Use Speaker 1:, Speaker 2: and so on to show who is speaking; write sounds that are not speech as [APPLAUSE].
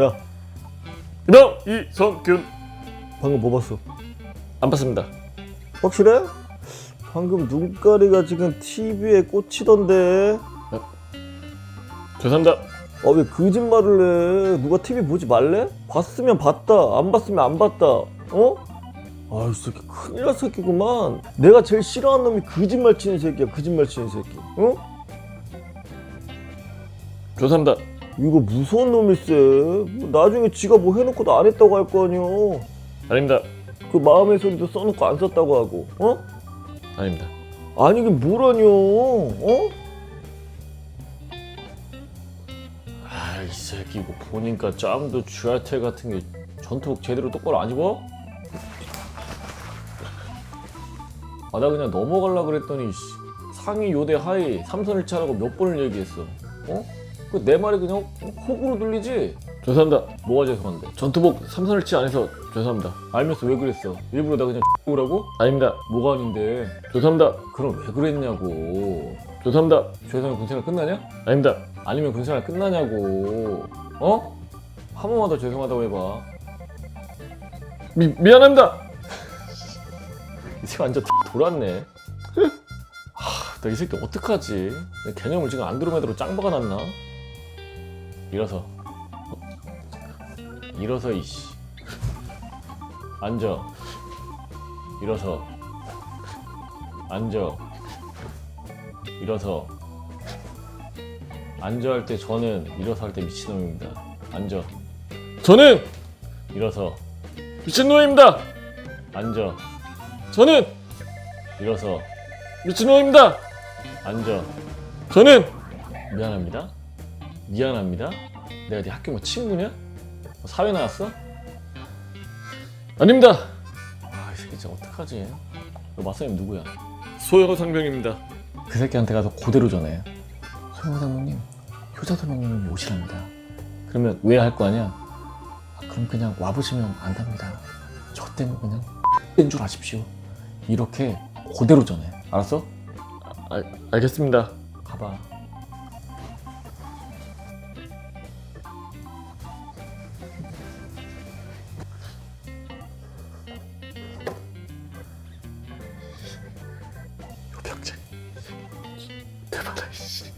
Speaker 1: 야
Speaker 2: 그다음 이성균
Speaker 1: 방금 뭐 봤어?
Speaker 2: 안 봤습니다.
Speaker 1: 확실해? 방금 눈가리가 지금 TV에 꽂히던데
Speaker 2: 죄송합니다.
Speaker 1: 아 왜 거짓말을 해 누가 TV 보지 말래? 봤으면 봤다 안 봤으면 안 봤다 어? 아이 새끼 큰일 날 새끼구만 내가 제일 싫어하는 놈이 거짓말 치는 새끼야 거짓말 치는 새끼 어?
Speaker 2: 죄송합니다.
Speaker 1: 이거 무서운 놈일세 뭐 나중에 지가 뭐 해놓고도 안 했다고 할 거 아니여
Speaker 2: 아닙니다.
Speaker 1: 그 마음의 소리도 써놓고 안 썼다고 하고 어?
Speaker 2: 아닙니다.
Speaker 1: 아니 이게 뭐라뇨 어?
Speaker 2: 아, 이 새끼 이거 보니까 짬도 쥐알텔 같은 게 전투복 제대로 똑바로 안 입어? 아, 나 그냥 넘어갈라 그랬더니 씨, 상의 요대 하의 삼선을 차라고 몇 번을 얘기했어. 어? 그 내 말이 그냥 호구로 들리지? 죄송합니다. 뭐가 죄송한데? 전투복 삼선을치 안 해서 죄송합니다. 알면서 왜 그랬어? 일부러 나 그냥 오라고? 아닙니다. 뭐가 아닌데? 죄송합니다. 그럼 왜 그랬냐고. 죄송합니다. 죄송해 군생활 끝나냐? 아닙니다. 아니면 군생활 끝나냐고. 어? 한 번만 더 죄송하다고 해봐. 미, 미안합니다. [LAUGHS] 이 새끼 완전 돌았네. 하, 나이 새끼 어떡하지? 내 개념을 지금 안드로메다로 짱박아 놨나? 일어서. 일어서 이씨. 앉아. 일어서. 앉아. 일어서. 앉아 할 때 저는 일어서 할 때 미친놈입니다. 앉아. 저는 일어서 미친놈입니다. 앉아. 저는 일어서 미친놈입니다. 앉아. 저는 미안합니다. 미안합니다. 내가 네 학교 뭐 친구냐? 뭐 사회 나왔어? 아닙니다. 아, 이 새끼 진짜 어떡하지? 너 맞선님 누구야? 소영 상병입니다. 그 새끼한테 가서 그대로 전해. 소영 상병님, 효자도령님이 오시랍니다. 그러면 왜 할 거 아니야? 아, 그럼 그냥 와보시면 안답니다. 저 때문에 그냥 뺀줄 아십시오. 이렇게 그대로 전해. 알았어? 아, 알겠습니다. 가봐. 병장. 대박아 씨.